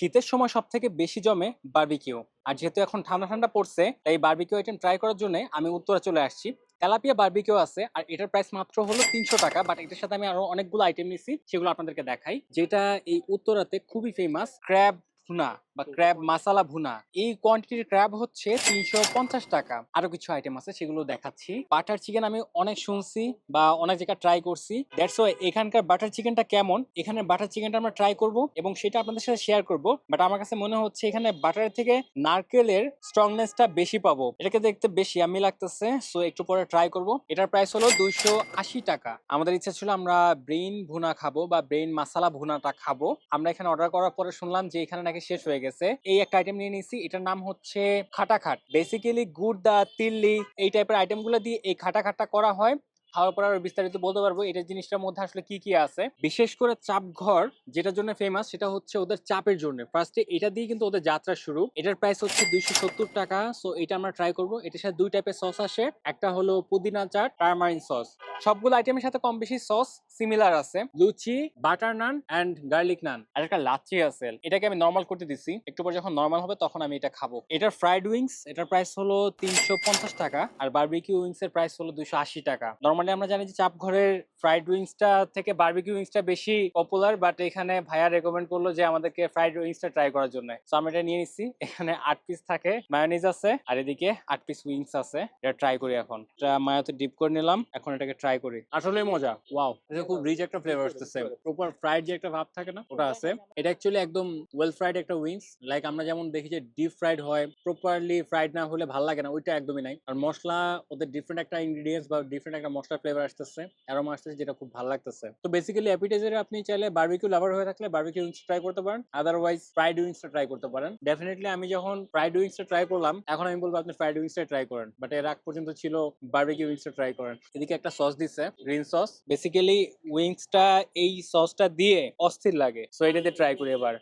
শীতের সময় সব থেকে বেশি জমে বার্বিকিউ আর যেহেতু এখন ঠান্ডা ঠান্ডা পড়ছে, তাই বার্বিকিউ আইটেম ট্রাই করার জন্য আমি উত্তরা চলে আসছি। তেলাপিয়া বার্বিকিউ আছে, আর এটার প্রাইস মাত্র হলো তিনশো টাকা বাট এটার সাথে আমি আরও অনেকগুলো আইটেম নিছি, সেগুলো আপনাদেরকে দেখাই। যেটা এই উত্তরাতে খুবই ফেমাস ক্র্যাব ভুনা বা ক্র্যাব মাসালা ভুনা। এই কোয়ান্টিটির ক্র্যাব হচ্ছে তিনশো পঞ্চাশ টাকা। আরও কিছু আইটেম আছে সেগুলো দেখাচ্ছি। বাটার চিকেন আমি অনেক শুনছি বা অনেক জায়গায় ট্রাই করছি। দ্যাটস ওয়াই এখানকার বাটার চিকেনটা কেমন? এখানে বাটার চিকেনটা আমরা ট্রাই করব এবং সেটা আপনাদের সাথে শেয়ার করব। বাট আমার কাছে মনে হচ্ছে এখানে বাটারের থেকে নারকেলের স্ট্রংনেসটা বেশি পাবো। এটাকে দেখতে বেশি আমি লাগতেছে সো একটু পরে ট্রাই করব। এটার প্রাইস হলো দুইশো আশি টাকা। আমাদের ইচ্ছা ছিল আমরা ব্রেইন ভুনা খাব বা ব্রেইন মাসালা ভুনাটা খাব। আমরা এখানে অর্ডার করার পরে শুনলাম যে এখানে নাকি শেষ হয়ে গেছে। এই একটা আইটেম নিয়ে নিয়েছি এটার নাম হচ্ছে খাটাখাট। বেসিক্যালি গুড় দা তিল্লি, এই টাইপের আইটেমগুলো দিয়ে এই খাটাখাটটা করা হয়। খাওয়ার পর আরও বিস্তারিত বলতে পারব এটা জিনিসটার মধ্যে আসলে কি কি আছে। বিশেষ করে চাপ ঘর, যেটার জন্য ফেমাস সেটা হচ্ছে ওদের চাপের জন্য। ফার্স্টে এটা দিয়ে কিন্তু ওদের যাত্রা শুরু। এটার প্রাইস হচ্ছে দুইশো সত্তর টাকা। সো এটা আমরা ট্রাই করব। এটার সাথে দুই টাইপের সস আসে। একটা হলো পুদিনা চাট টারমারিন সস সবগুলো আইটেমের সাথে কম বেশি সস সিমিলার আছে। লুচি butter naan and garlic naan আর একটা লাচ্ছি আছে। এটাকে আমি নর্মাল করতে দিছি। একটু পর যখন নর্মাল হবে, তখন আমি এটা খাব। এটার ফ্রাইড উইংস এটার প্রাইস হলো তিনশো পঞ্চাশ টাকা। আর বারবিকিউ উইংস এর প্রাইস হলো দুইশো আশি টাকা। নর্মালি আমরা জানি যে চাপ ঘরের ফ্রাইড উইংসটা থেকে বারবিকিউ উইংসটা বেশি পপুলার বাট এখানে ভাইয়া রেকমেন্ড করল যে আমাদেরকে ফ্রাইড উইংসটা ট্রাই করার জন্য। সো আমি এটা নিয়ে নিচ্ছি। এখানে আট পিস থাকে। মায়োনিজ আছে আর এদিকে আট পিস উইংস আছে। এটা ট্রাই করি এখন। এটা মায়াতে ডিপ করে নিলাম। এখন এটাকে ট্রাই করি। আসলে মজা। ওয়াও এটা খুব রিচ একটা ফ্লেভার আসতেছে। প্রপার ফ্রাইড যে একটা ভাব থাকে না ওটা আছে। এটা অ্যাকচুয়ালি একদম ওয়েল ফ্রাইড একটা উইংস লাইক আমরা যেমন দেখি যে ডিপ ফ্রাইড হয় প্রপারলি ফ্রাইড না হলে ভালো লাগে না ওইটা একদমই নাই। আর মশলা ওদের ডিফারেন্ট একটা ইনগ্রিডিয়েন্টস বা ডিফারেন্ট একটা মশলা ফ্লেভার আসতেছে অ্যারোমা আসতেছে যেটা খুব ভালো লাগতেছে। তো বেসিক্যালি অ্যাপিটাইজারে আপনি চাইলে বারবিকিউ লাভার হয়ে থাকলে বারবিকিউ উইংস ট্রাই করতে পারেন আদারওয়াইজ ফ্রাইড উইংসটা ট্রাই করতে পারেন। ডেফিনেটলি আমি যখন ফ্রাইড উইংসটা ট্রাই করলাম, এখন আমি বলব আপনি ফ্রাইড উইংসটা ট্রাই করেন বাট এর আগ পর্যন্ত ছিল বারবিকিউ উইংসটা ট্রাই করেন। এদিকে একটা সস দিচ্ছে গ্রিন সস বেসিক্যালি উইংসটা এই সসটা দিয়ে অস্থির লাগে সো এটা দিয়ে ট্রাই করি এবার।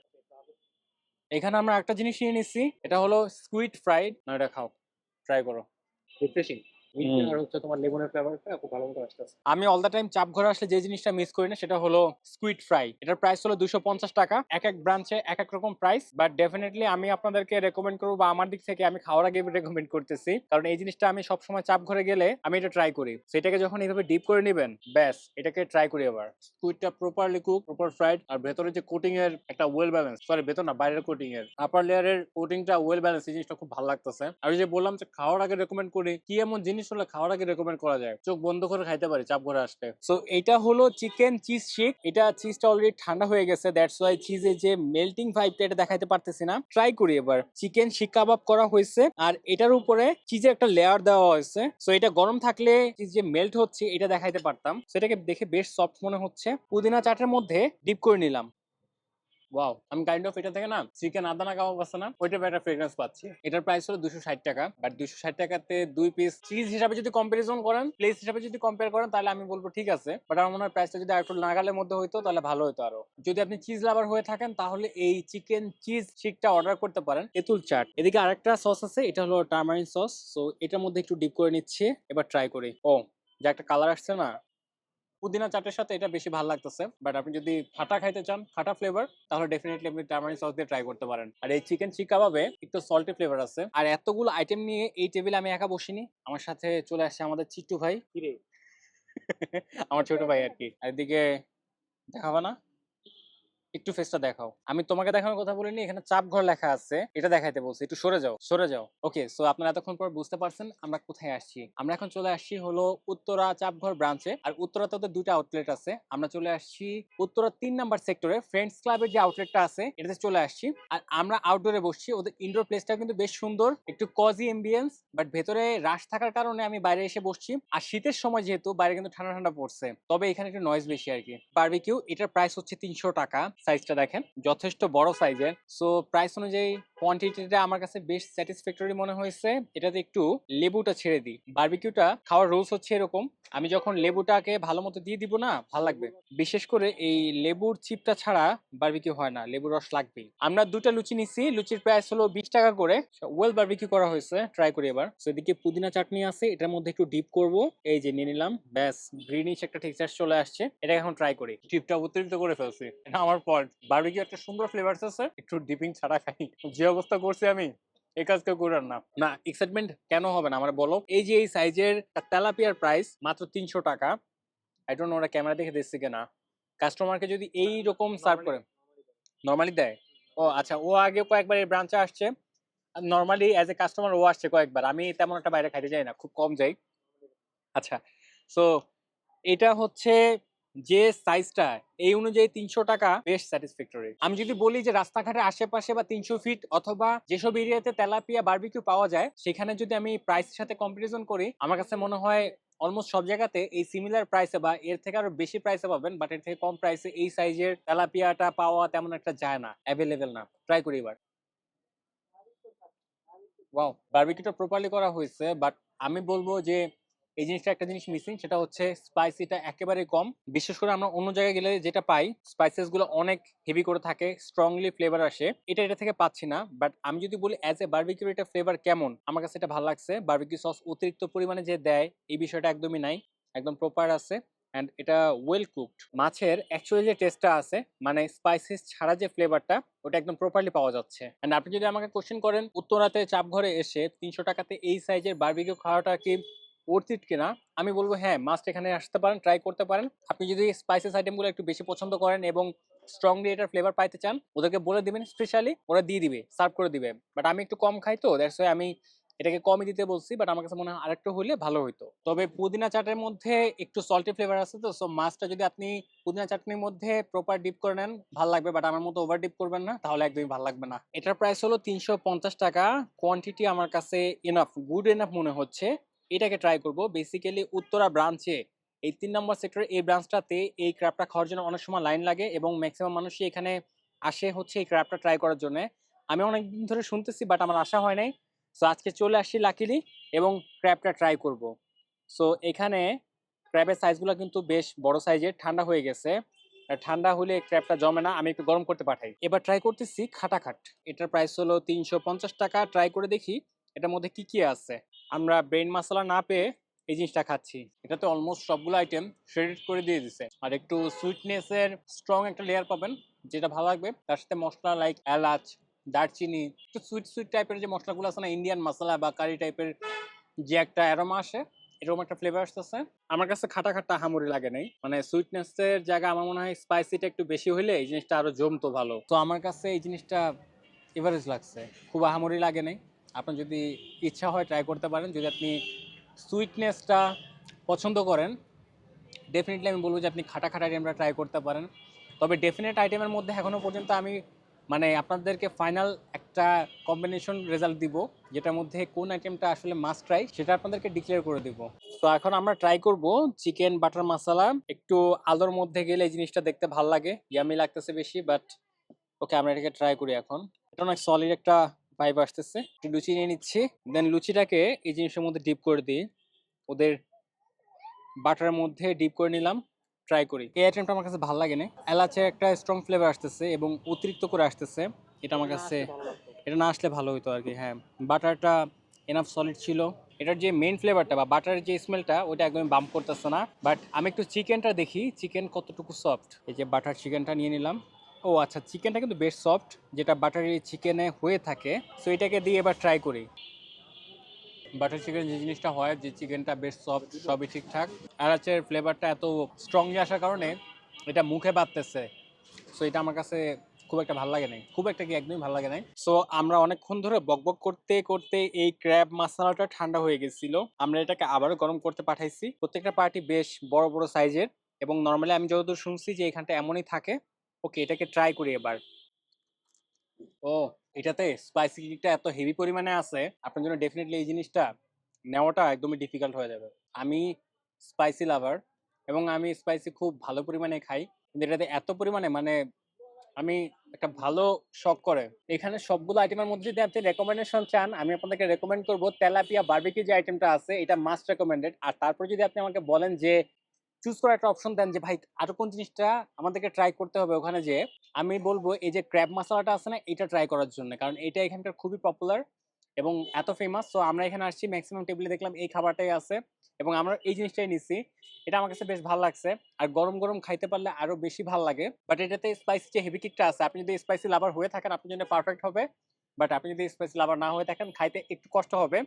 এখানে আমরা একটা জিনিস নিয়ে নিচ্ছি, এটা হলো স্কুইড ফ্রাইড না এটা খাও ট্রাই করো। রিফ্রেশিং আর হচ্ছে তোমার লেমনের ফ্লেভারটা খুব ভালো মতো আসতেছে। আমি অল দ্য টাইম চাপ ঘরে আসলে যে জিনিসটা মিস করি না সেটা হলো স্কুইড ফ্রাই এটার প্রাইস হলো দুশো পঞ্চাশ টাকা। এক এক ব্রাঞ্চে এক এক রকম প্রাইস বাট ডেফিনেটলি আমি আপনাদেরকে রেকমেন্ড করব বা আমার দিক থেকে আমি খাওয়ার আগে রেকমেন্ড করতেছি। কারণ এই জিনিসটা আমি সবসময় চাপ ঘরে গেলে আমি এটা ট্রাই করি। সেটাকে যখন এইভাবে ডিপ করে নেবেন ব্যাস এটাকে ট্রাই করি আবার। স্কুইডটা প্রপারলি কুক প্রপার ফ্রাইড আর ভেতরে যে কোটিং এর একটা ওয়েল ব্যালেন্স সরি ভেতর না বাইরের কোটিং এর আপার লেয়ারের কোটিংটা ওয়েল ব্যালেন্স এই জিনিসটা খুব ভালো লাগতেছে। আর যে বললাম যে খাওয়ার আগে রেকমেন্ড করি কি এমন জিনিস হলে খাওয়ার আগে রেকমেন্ড করা যায়। চোখ বন্ধ করে খাইতে পারি, চাপ ঘরে আসতে। সো এটা হলো চিকেন চিজ শিক এটা চিজটা অলরেডি ঠান্ডা হয়ে গেছে দ্যাটস ওয়াই চিজের যে মেল্টিং ভাইবটা এটা দেখাইতে পারতেছি না। ট্রাই করি এবার। চিকেন শিক কাবাব করা হয়েছে, আর এটার উপরে চিজের একটা লেয়ার দেওয়া হয়েছে। সো এটা গরম থাকলে চিজ যে মেল্ট হচ্ছে, এটা দেখাইতে পারতাম। সেটাকে দেখে বেশ সফট মনে হচ্ছে। পুদিনা চাটের মধ্যে ডিপ করে নিলাম। ওয়াও আমি কাইন্ড অফ এটা থেকে না চিকেন আদানা কাবাব আছে না ওইটার একটা ফ্রেগ্রেন্স পাচ্ছি। এটার প্রাইস হলো দুশো ষাট টাকা। বাট দুশো ষাট টাকাতে দুই পিস চিজ হিসাবে যদি কম্পারিজন করেন প্লেস হিসাবে যদি কম্পেয়ার করেন, তাহলে আমি বলব ঠিক আছে। বাট আমার মনে হয় প্রাইসটা যদি একটু নাগালের মধ্যে হইতো, তাহলে ভালো হতো আরও। যদি আপনি চিজ লাভার হয়ে থাকেন, তাহলে এই চিকেন চিজ শিকটা অর্ডার করতে পারেন তেঁতুল চাট। এদিকে আরেকটা সস আছে, এটা হলো টার্মারিন সস সো এটার মধ্যে একটু ডিপ করে নিচ্ছে, এবার ট্রাই করি। ও যে একটা কালার আসছে না পুদিনা চাটের সাথে এটা বেশি ভালো লাগতেছে বাট আপনি যদি খাটা খাইতে চান খাটা ফ্লেভার তাহলে ডেফিনেটলি আপনি টার্মারি সস দিয়ে ট্রাই করতে পারেন। আর এই চিকেন চিক কাবাবে একটু সল্টি ফ্লেভার আছে। আর এতগুলো আইটেম নিয়ে এই টেবিলে আমি একা বসিনি আমার সাথে চলে আসছে আমাদের চিট্টু ভাই। কিরে? আমার ছোট ভাই আর কি। আর এদিকে দেখাবা না? একটু ফেসটা দেখাও। আমি তোমাকে দেখানোর কথা বলিনি, এখানে চাপ ঘর লেখা আছে। এটা দেখাইতে বলছি, একটু সরে যাও সরে যাও। ওকে সো আপনারা এতক্ষণ পর বুঝতে পারছেন আমরা কোথায় আসছি। আমরা এখন চলে আসছি হলো উত্তরা চাপঘর ব্রাঞ্চে আর উত্তরাতে ওদের দুইটা আউটলেট আছে। আমরা চলে আসছি উত্তরা তিন নাম্বার সেক্টরে ফ্রেন্ডস ক্লাবের যে আউটলেটটা আছে, এটাতে চলে আসছি। আর আমরা আউটডোরে বসছি। ওদের ইনডোর প্লেসটা কিন্তু বেশ সুন্দর। একটু কজি এম্বিয়েন্স বাট ভেতরে রাশ থাকার কারণে আমি বাইরে এসে বসছি। আর শীতের সময় যেহেতু, বাইরে কিন্তু ঠান্ডা ঠান্ডা পড়ছে। তবে এখানে একটু নয়েজ বেশি আর কি বারবিকিউ এটার প্রাইস হচ্ছে তিনশো টাকা। সাইজটা দেখেন যথেষ্ট বড় সাইজের সো প্রাইস অনুযায়ী কোয়ান্টিটিটা আমার কাছে বেশ স্যাটিসফ্যাক্টরি মনে হয়েছে। এটাতে একটু লেবুটা ছেড়ে দিই। বারবিকিউটা খাওয়ার রুলস হচ্ছে এরকম। আমি যখন লেবুটাকে ভালো মতো দিয়ে দিব না, ভালো লাগবে। বিশেষ করে এই লেবুর চিপটা ছাড়া বারবিকিউ হয় না। লেবুর রস লাগবেই। আমরা দুটো লুচি নিছি। লুচির প্রাইস হলো বিশ টাকা করে। ওয়েল বারবিকিউ করা হয়েছে। ট্রাই করি এবার। সেদিকে পুদিনা চাটনি আছে। এটার মধ্যে একটু ডিপ করব। এই যে নিয়ে নিলাম। ব্যাস গ্রিনিশ একটা টেক্সচার চলে আসছে। এটা এখন ট্রাই করি। ডিপটা অতিরিক্ত করে ফেলছি। আমার পয়েন্ট বারবিকিউ একটা সুন্দর ফ্লেভারস আছে। একটু ডিপিং ছাড়া খাই। যে অবস্থা করছি আমি এই কাজ কেউ করার না। না এক্সাইটমেন্ট কেন হবে না? আমার বলো। এই যে এই সাইজের তেলাপিয়ার প্রাইস মাত্র তিনশো টাকা। আই ডোন্ট ওরা ক্যামেরা দেখে দিচ্ছে কিনা। কাস্টমারকে যদি এই রকম সার্ভ করে নর্মালি দেয়? ও আচ্ছা ও আগে কয়েকবার এই ব্রাঞ্চে আসছে। নর্মালি অ্যাজ এ কাস্টমার ও আসছে কয়েকবার। আমি তেমন একটা বাইরে খাইতে যাই না খুব কম যাই। আচ্ছা সো এটা হচ্ছে যে সাইজটা এই অনুযায়ী তিনশো টাকা বেশ স্যাটিসফ্যাক্টরি আমি যদি বলি যে রাস্তাঘাটের আশেপাশে বা তিনশো ফিট অথবা যেসব এরিয়াতে তেলাপিয়া বার্বিকিউ পাওয়া যায়, সেখানে যদি আমি প্রাইসের সাথে কম্পারিজন করি, আমার কাছে মনে হয় অলমোস্ট সব জায়গাতে এই সিমিলার প্রাইসে বা এর থেকে আরও বেশি প্রাইসে পাবেন বাট এর থেকে কম প্রাইসে এই সাইজের তেলাপিয়াটা পাওয়া তেমন একটা যায় না অ্যাভেলেবেল না। ট্রাই করি এবার। ওয়াও বারবিকিউটা প্রপারলি করা হয়েছে বাট আমি বলব যে এই জিনিসটা একটা জিনিস মিসিং সেটা হচ্ছে স্পাইসিটা একেবারে কম। বিশেষ করে আমরা অন্য জায়গায় গেলে যেটা পাই স্পাইসেসগুলো অনেক হেভি করে থাকে স্ট্রংলি ফ্লেভার আসে। এটা এটা থেকে পাচ্ছি না বাট আমি যদি বলি অ্যাজ এ বারবিকিউ এটা ফ্লেভার কেমন, আমার কাছে এটা ভালো লাগছে। বার্বিকিউ সস অতিরিক্ত পরিমাণে যে দেয়, এই বিষয়টা একদমই নাই, একদম প্রপার আছে অ্যান্ড এটা ওয়েল কুকড মাছের অ্যাকচুয়ালি যে টেস্টটা আছে মানে স্পাইসিস ছাড়া যে ফ্লেভারটা ওটা একদম প্রপারলি পাওয়া যাচ্ছে। অ্যান্ড আপনি যদি আমাকে কোশ্চেন করেন, উত্তরাতে চাপ ঘরে এসে তিনশো টাকাতে এই সাইজের বার্বিকিউ খাওয়াটা কি অর্থিত কিনা, আমি বলব হ্যাঁ মাস্ট এখানে আসতে পারেন ট্রাই করতে পারেন। আপনি যদি স্পাইসেস আইটেমগুলো একটু বেশি পছন্দ করেন এবং স্ট্রংলি এটার ফ্লেভার পাইতে চান, ওদেরকে বলে দিবেন স্পেশালি ওরা দিয়ে দিবে সার্ভ করে দিবে। বাট আমি একটু কম খাই তো দ্যাটস ওয়াই আমি এটাকে কমই দিতে বলছি বাট আমার কাছে মনে হয় আরেকটু হলে ভালো হতো তবে পুদিনা চাটের মধ্যে একটু সল্টি ফ্লেভার আছে তো সো মাছটা যদি আপনি পুদিনা চাটনির মধ্যে প্রপার ডিপ করে নেন, ভালো লাগবে বাট আমার মতো ওভার ডিপ করবেন না, তাহলে একদমই ভালো লাগবে না। এটার প্রাইস হলো তিনশো পঞ্চাশ টাকা কোয়ান্টিটি আমার কাছে এনাফ গুড এনাফ মনে হচ্ছে। এটাকে ট্রাই করব। বেসিক্যালি উত্তরা ব্রাঞ্চে এই তিন নম্বর সেক্টরে এই ব্রাঞ্চটাতে এই ক্র্যাপটা খাওয়ার জন্য অনেক সময় লাইন লাগে এবং ম্যাক্সিমাম মানুষই এখানে আসে হচ্ছে এই ক্র্যাপটা ট্রাই করার জন্য। আমি অনেকদিন ধরে শুনতেছি বাট আমার আশা হয় নাই। সো আজকে চলে আসছি লাকিলি এবং ক্র্যাপটা ট্রাই করব। সো এখানে ক্র্যাবের সাইজগুলো কিন্তু বেশ বড় সাইজের ঠান্ডা হয়ে গেছে। ঠান্ডা হলে ক্র্যাপটা জমে না, আমি একটু গরম করতে পাঠাই। এবার ট্রাই করতেছি খাটাখাট। এটার প্রাইস হলো তিনশো পঞ্চাশ টাকা। ট্রাই করে দেখি। এটার মধ্যে কি কি আছে? আমরা ব্রেন মশলা না পেয়ে এই জিনিসটা খাচ্ছি। এটাতে অলমোস্ট সবগুলো আইটেম শ্রেডিট করে দিয়ে দিছে। আর একটু সুইটনেসের স্ট্রং একটা লেয়ার পাবেন, যেটা ভালো লাগবে। তার সাথে মশলা লাইক এলাচ, দারচিনি, একটু সুইট সুইট টাইপের যে মশলাগুলো আছে না ইন্ডিয়ান মশলা বা কারি টাইপের যে একটা অ্যারোমা আসে, এরকম একটা ফ্লেভার আসতেছে। আমার কাছে খাটা খাটা হামুরি লাগে নাই। মানে সুইটনেসের জায়গা আমার মনে হয় স্পাইসিটা একটু বেশি হলে এই জিনিসটা আরও জমতো ভালো। তো আমার কাছে এই জিনিসটা এভারেজ লাগছে। খুব আহামরি লাগে নাই। আপনার যদি ইচ্ছা হয় ট্রাই করতে পারেন, যদি আপনি সুইটনেসটা পছন্দ করেন ডেফিনেটলি আমি বলব যে আপনি খাটা খাটা আইটেমটা ট্রাই করতে পারেন। তবে ডেফিনেট আইটেমের মধ্যে এখনও পর্যন্ত আমি মানে আপনাদেরকে ফাইনাল একটা কম্বিনেশন রেজাল্ট দিব, যেটার মধ্যে কোন আইটেমটা আসলে মাস্ট ট্রাই সেটা আপনাদেরকে ডিক্লেয়ার করে দিব। তো এখন আমরা ট্রাই করব চিকেন বাটার মশলা একটু আলোর মধ্যে গেলে এই জিনিসটা দেখতে ভালো লাগে ইয়ামি লাগতেছে বেশি বাট ওকে আমরা এটাকে ট্রাই করি এখন। এটা অনেক সলিড একটা ভাইব আসতেছে। একটু লুচি নিয়ে নিচ্ছি। দেন লুচিটাকে এই জিনিসের মধ্যে ডিপ করে দিই ওদের বাটারের মধ্যে ডিপ করে নিলাম। ট্রাই করি। এই আইটেমটা আমার কাছে ভালো লাগে না এলাচের একটা স্ট্রং ফ্লেভার আসতেছে এবং অতিরিক্ত করে আসতেছে। এটা আমার কাছে এটা না আসলে ভালো হতো আর কি হ্যাঁ। বাটারটা এনাফ সলিড ছিল। এটার যে মেন ফ্লেভারটা বা বাটারের যে স্মেলটা ওটা একদমই বাম্প করতেছে না। বাট আমি একটু চিকেনটা দেখি। চিকেন কতটুকু সফট এই যে বাটার চিকেনটা নিয়ে নিলাম। ও আচ্ছা চিকেনটা কিন্তু বেশ সফট যেটা বাটারি চিকেনে হয়ে থাকে। সো এটাকে দিয়ে এবার ট্রাই করি। বাটার চিকেন যে জিনিসটা হয়, যে চিকেনটা বেশ সফট সবই ঠিকঠাক। এলাচের ফ্লেভারটা এত স্ট্রংলি আসার কারণে এটা মুখে বাঁধতেছে সো এটা আমার কাছে খুব একটা ভালো লাগে নাই। খুব একটা কি একদমই ভালো লাগে নাই। সো আমরা অনেকক্ষণ ধরে বকবক করতে করতে এই ক্র্যাব মশলাটা ঠান্ডা হয়ে গেছিল। আমরা এটাকে আবারও গরম করতে পাঠাইছি। প্রত্যেকটা পার্টি বেশ বড় বড় সাইজের এবং নর্মালি আমি যতদূর শুনছি যে এখানটা এমনই থাকে। ওকে, এটাকে ট্রাই করি এবার। ও, এটাতে স্পাইসি কিকটা এত হেভি পরিমাণে আছে, আপনার জন্য ডেফিনেটলি এই জিনিসটা নেওয়াটা একদমই ডিফিকাল্ট হয়ে যাবে। আমি স্পাইসি লাভার এবং আমি স্পাইসি খুব ভালো পরিমাণে খাই, কিন্তু এটাতে এত পরিমাণে মানে আমি একটা ভালো শখ করে। এখানে সবগুলো আইটেমের মধ্যে যদি আপনি রেকমেন্ডেশন চান, আমি আপনাদেরকে রেকমেন্ড করব তেলাপিয়া বারবিকিউ যে আইটেমটা আছে, এটা মাস্ট রেকমেন্ডেড আর তারপর যদি আপনি আমাকে বলেন যে চুজ করার একটা অপশন দেন যে, ভাই, আরও কোন জিনিসটা আমাদেরকে ট্রাই করতে হবে ওখানে যে, আমি বলব এই যে ক্র্যাব মশলাটা আছে না, এটা ট্রাই করার জন্য। কারণ এটা এখানকার খুবই পপুলার এবং এত ফেমাস তো আমরা এখানে আসছি ম্যাক্সিমাম টেবিলে দেখলাম এই খাবারটাই আছে এবং আমরা এই জিনিসটাই নিচ্ছি এটা আমার কাছে বেশ ভালো লাগছে। আর গরম গরম খাইতে পারলে আরও বেশি ভালো লাগে। বাট এটাতে স্পাইসি যে হেভি কিকটা আছে, আপনি যদি স্পাইসি লাভার হয়ে থাকেন, আপনার জন্য পারফেক্ট হবে। বাট আপনি যদি স্পাইসি লাভার না হয়ে থাকেন, খাইতে একটু কষ্ট হবে।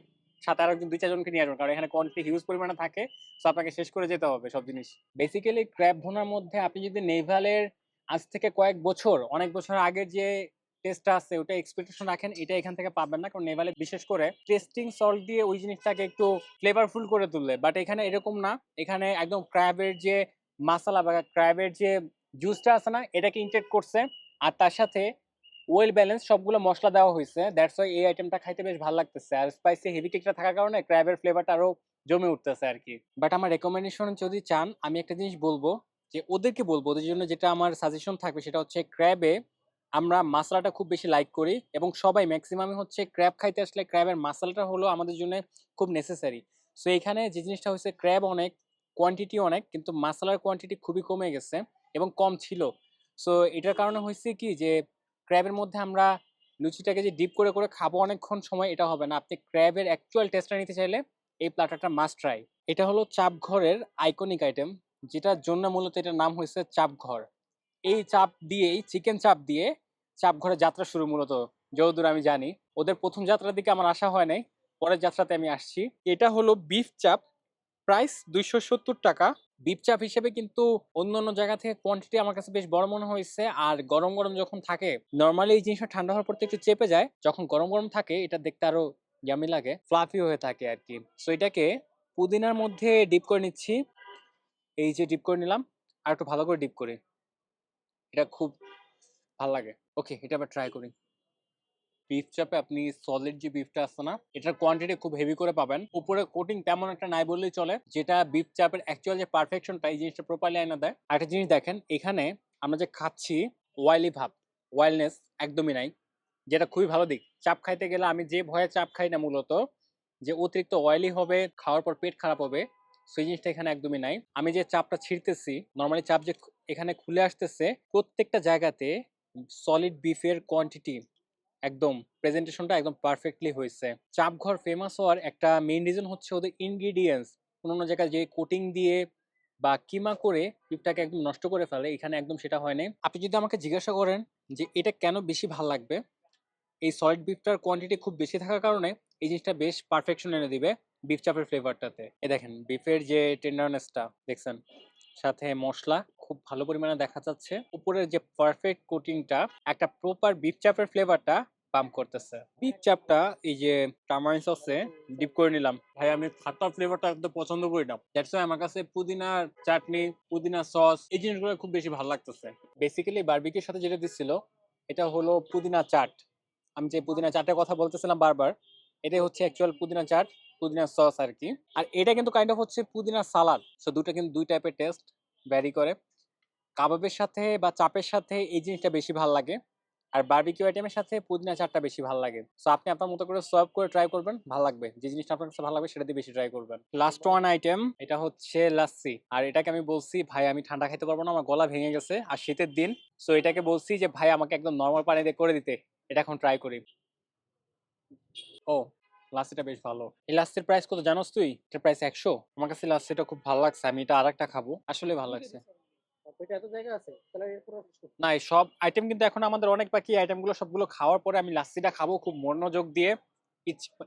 সাথে আরও দুই চারজনকে নিয়ে আসবেন, কারণ এখানে কোয়ান্টিটি হিউজ পরিমাণে থাকে সো আপনাকে শেষ করে যেতে হবে সব জিনিস। বেসিক্যালি ক্র্যাব ভুনার মধ্যে আপনি যদি নেভালের আজ থেকে কয়েক বছর, অনেক বছর আগের যে টেস্টটা আছে, ওটা এক্সপেকটেশন রাখেন, এটা এখান থেকে পাবেন না, কারণ নেভালে বিশেষ করে টেস্টিং সল্ট দিয়ে ওই জিনিসটাকে একটু ফ্লেভারফুল করে তুললে। বাট এখানে এরকম না, এখানে একদম ক্র্যাবের যে মাসালা বা ক্র্যাবের যে জুসটা আছে না, এটাকে ইনটেক করছে, আর তার সাথে ওয়েল ব্যালেন্স সবগুলো মশলা দেওয়া হয়েছে দ্যাটস ওয়াই এই আইটেমটা খাইতে বেশ ভালো লাগতেছে। আর স্পাইসি হেভি কেকটা থাকার কারণে ক্র্যাবের ফ্লেভারটা আরও জমে উঠতেছে আর কি বাট আমার রেকমেন্ডেশন যদি চান, আমি একটা জিনিস বলব যে ওদেরকে বলব, ওদের জন্য যেটা আমার সাজেশন থাকবে সেটা হচ্ছে ক্র্যাবে আমরা মশলাটা খুব বেশি লাইক করি এবং সবাই ম্যাক্সিমামই হচ্ছে ক্র্যাব খাইতে আসলে ক্র্যাবের মশলাটা হলো আমাদের জন্য খুব নেসেসারি সো এখানে যে জিনিসটা হচ্ছে ক্র্যাব অনেক কোয়ান্টিটি অনেক, কিন্তু মশলার কোয়ান্টিটি খুবই কমে গেছে এবং কম ছিল। সো এটার কারণে হয়েছে কি যে ক্র্যাবের মধ্যে আমরা লুচিটাকে যে ডিপ করে করে খাব অনেকক্ষণ সময়, এটা হবে না। আপনি ক্র্যাবের অ্যাকচুয়াল টেস্টটা নিতে চাইলে এই প্লাটারটা মাস্ট ট্রাই এটা হলো চাপ ঘরের আইকনিক আইটেম যেটার জন্য মূলত এটার নাম হয়েছে চাপ ঘর এই চাপ দিয়েই চিকেন চাপ দিয়ে চাপ ঘরে যাত্রা শুরু মূলত, যতদূর আমি জানি। ওদের প্রথম যাত্রার দিকে আমার আসা হয় নাই, পরের যাত্রাতে আমি আসছি। এটা হলো বিফ চাপ প্রাইস দুইশো সত্তর টাকা। বিফ চাপ হিসেবে কিন্তু অন্য অন্য জায়গা থেকে কোয়ান্টিটি আমার কাছে বেশ বড় মনে হয়েছে। আর গরম গরম যখন থাকে নর্মালি এই জিনিসটা ঠান্ডা হওয়ার পর একটু চেপে যায়। যখন গরম গরম থাকে, এটা দেখতে আরও ইয়ামি লাগে ফ্লাফি হয়ে থাকে আর কি সো এটাকে পুদিনার মধ্যে ডিপ করে নিচ্ছি। এই যে ডিপ করে নিলাম, আর একটু ভালো করে ডিপ করি। এটা খুব ভালো লাগে। ওকে এটা আবার ট্রাই করি। বিফ চাপে আপনি সলিড যে বিফটা আছে না, এটার কোয়ান্টিটি খুব হেভি করে পাবেন। উপরে কোটিং তেমন একটা নাই বললেই চলে। যেটা বিফ চাপের অ্যাকচুয়াল যে পারফেকশনটা এই জিনিসটা প্রপারলি আইনা দেয়। একটা জিনিস দেখেন, এখানে আমরা যে খাচ্ছি ওয়াইলি ভাব ওয়াইলনেস একদমই নাই। যেটা খুবই ভালো দিক। চাপ খাইতে গেলে আমি যে ভয়ে চাপ খাই না মূলত, যে অতিরিক্ত অয়েলি হবে, খাওয়ার পর পেট খারাপ হবে, সেই জিনিসটা এখানে একদমই নাই। আমি যে চাপটা ছিঁড়তেছি নর্মালি চাপ যে এখানে খুলে আসতেছে, প্রত্যেকটা জায়গাতে সলিড বিফের কোয়ান্টিটি একদম প্রেজেন্টেশনটা একদম পারফেক্টলি হয়েছে। চাপঘর ফেমাস হওয়ার একটা মেইন রিজন হচ্ছে ওদের ইনগ্রিডিয়েন্টস কোনো অন্য জায়গায় যে কোটিং দিয়ে বা কিমা করে বিফটাকে একদম নষ্ট করে ফেলে, এখানে একদম সেটা হয়নি আপনি যদি আমাকে জিজ্ঞাসা করেন যে এটা কেন বেশি ভালো লাগবে, এই সলিড বিফটার কোয়ান্টিটি খুব বেশি থাকার কারণে এই জিনিসটা বেশ পারফেকশন এনে দিবে বিফ চাপের ফ্লেভারটাতে এ দেখেন বিফের যে টেন্ডারনেসটা দেখছেন? সাথে মশলা খুব ভালো পরিমাণে দেখা যাচ্ছে। উপরের যে পারফেক্ট কোটিংটা একটা প্রপার বিফ চাপের ফ্লেভারটা পাম্প করতেছে। বিফ চাপটা এই যে টামারিন সসে ডিপ করে নিলাম। ভাই, আমি খাতা ফ্লেভারটা একদম পছন্দ করি না। দ্যাটস আমার কাছে পুদিনার চাটনি, পুদিনা সস এই জিনিসগুলো খুব বেশি ভালো লাগতেছে। বেসিক্যালি বারবিকির সাথে যেটা দিচ্ছিল এটা হলো পুদিনা চাট। আমি যে পুদিনা চাটের কথা বলতেছিলাম বারবার, এটাই হচ্ছে অ্যাকচুয়াল পুদিনা চাট। পুদিনা সস আর কি আর এটা কিন্তু কাইন্ড অফ হচ্ছে পুদিনা সালাদ। সো দুটো কিন্তু দুই টাইপের টেস্ট ভ্যারি করে। কাবাবের সাথে বা চাপের সাথে এই জিনিসটা বেশি ভালো লাগে। আর বার্বিকিউ আইটেমের সাথে পুদিনা চাটটা বেশি ভালো লাগে। সো আপনি আপনার মতো করে সার্ভ করে ট্রাই করবেন, ভালো লাগবে। যে জিনিসটা আপনার কাছে ভালো লাগবে, সেটা দিয়ে বেশি ট্রাই করবেন। লাস্ট ওয়ান আইটেম এটা হচ্ছে লাচ্ছি আর এটাকে আমি বলছি, ভাই, আমি ঠান্ডা খেতে পারব না, আমার গলা ভেঙে গেছে। আর শীতের দিন সো এটাকে বলছি যে, ভাই, আমাকে একদম নর্মাল পানি দিয়ে করে দিতে। এটা এখন ট্রাই করি। ও লাচ্ছিটা বেশ ভালো। এই লাচ্ছির প্রাইস কত জানোস তুই? এটার প্রাইস একশো। আমার কাছে লাচ্ছিটা খুব ভালো লাগছে আমি এটা আরেকটা খাব। আসলে ভালো লাগছে। এটা এত জায়গা আছে? তাহলে এরপর আর কিছু- না সব আইটেম কিন্তু এখন আমাদের অনেক বাকি আইটেমগুলো সবগুলো খাওয়ার পরে আমি লাচ্ছিটা খাব খুব মনোযোগ দিয়ে।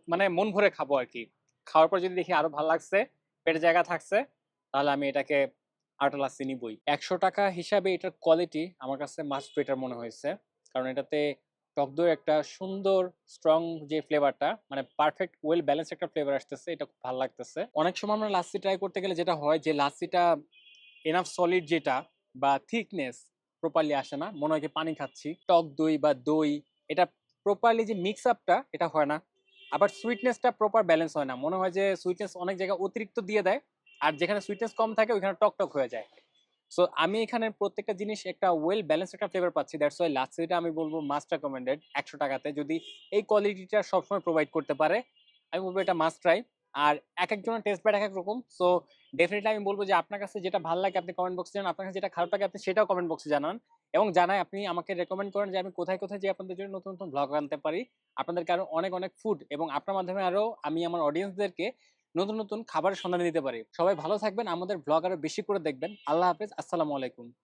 মানে মন ভরে খাব আর কি খাওয়ার পর যদি দেখি আরও ভালো লাগছে পেটে জায়গা থাকছে তাহলে আমি এটাকে আরেকটা লাচ্ছি নিবই। একশো টাকা হিসাবে এটার কোয়ালিটি আমার কাছে মাস্ট বেটার মনে হয়েছে। কারণ এটাতে টক দইয়ের একটা সুন্দর স্ট্রং যে ফ্লেভারটা মানে পারফেক্ট ওয়েল ব্যালেন্স একটা ফ্লেভার আসতেছে, এটা খুব ভালো লাগতেছে। অনেক সময় আমরা লাচ্ছি ট্রাই করতে গেলে যেটা হয় যে লাচ্ছিটা এনাফ সলিড যেটা বা থিকনেস প্রপারলি আসে না, মনে হয় পানি খাচ্ছি, টক দই বা দই, এটা প্রপারলি যে মিক্স আপটা এটা হয় না। আবার সুইটনেসটা প্রপার ব্যালেন্স হয় না, মনে হয় যে সুইটনেস অনেক জায়গায় অতিরিক্ত দিয়ে দেয়, আর যেখানে সুইটনেস কম থাকে, ওইখানে টক টক হয়ে যায়। সো আমি এখানে প্রত্যেকটা জিনিস একটা ওয়েল ব্যালেন্স একটা ফ্লেভার পাচ্ছি। দ্যাটস ওয়াই লাচ্ছিটা আমি বলব মাস্ট রেকমেন্ডেড একশো টাকাতে। যদি এই কোয়ালিটিটা সবসময় প্রোভাইড করতে পারে, আমি বলব এটা মাস্ট ট্রাই আর এক একজনের টেস্ট ব্যাড এক এক রকম। সো ডেফিনেটলি আমি বলব যে আপনার কাছে যেটা ভালো লাগে আপনি কমেন্ট বক্সে জানান। আপনার কাছে যেটা খারাপ লাগে আপনি সেটাও কমেন্ট বক্সে জানান। এবং জানায় আপনি আমাকে রেকমেন্ড করেন যে আমি কোথায় কোথায় যে আপনাদের জন্য নতুন নতুন ব্লগ আনতে পারি। আপনাদেরকে আরও অনেক অনেক ফুড এবং আপনার মাধ্যমে আরও আমি আমার অডিয়েন্সদেরকে নতুন নতুন খাবারের সন্ধান দিতে পারি। সবাই ভালো থাকবেন, আমাদের ব্লগ আরও বেশি করে দেখবেন। আল্লাহ হাফেজ, আসসালামু আলাইকুম।